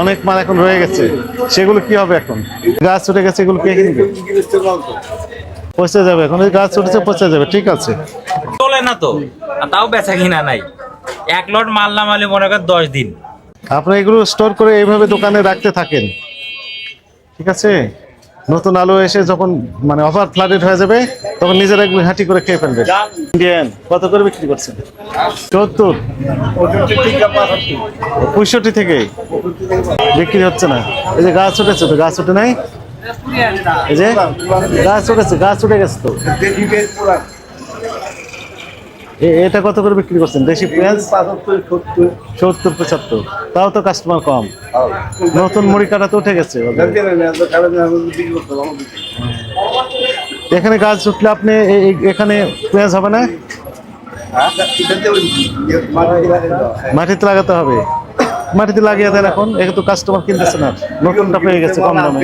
অনেক মাল এখন রয়ে গেছে। সেগুলো কি হবে এখন? গাছ ছুটে গেছে এগুলো কে কিনবে? পচে যাবে এখন গাছ ছুটেছে পচে যাবে ঠিক আছে। চলে না তো তাও বেচা কিনা নাই। এক লট মাল নামালে মনে কর দশ দিন। আপনি এগুলো স্টোর করে এইভাবে দোকানে রাখতে থাকেন। ঠিক আছে? নতুন আলু এসে যখন মানে ওভার ফ্লাডেড হয়ে যাবে তখন নিজেরা এগুলো হাঁটি করে খেয়ে ফেলবে ইন্ডিয়ান কত করে বিক্রি করছেন চুয়াত্তর পঁয়ষট্টি থেকে বিক্রি হচ্ছে না এই যে গাছ উঠেছে তো গাছ উঠে নাই এই যে গাছ উঠেছে গাছ উঠে গেছে তো এটা কত করে বিক্রি করছেন দেশি পেঁয়াজ সত্তর পঁচাত্তর তাও তো কাস্টমার কম নতুন মুড়ি কাটা তো উঠে গেছে এখানে গাছ উঠলে আপনি এখানে পেঁয়াজ হবে না? মাটিতে লাগাতে হবে। মাটিতে লাগিয়ে দেন এখন। একে তো কাস্টমার কিনতেছে না। নতুনটা পেয়ে গেছে কম দামে।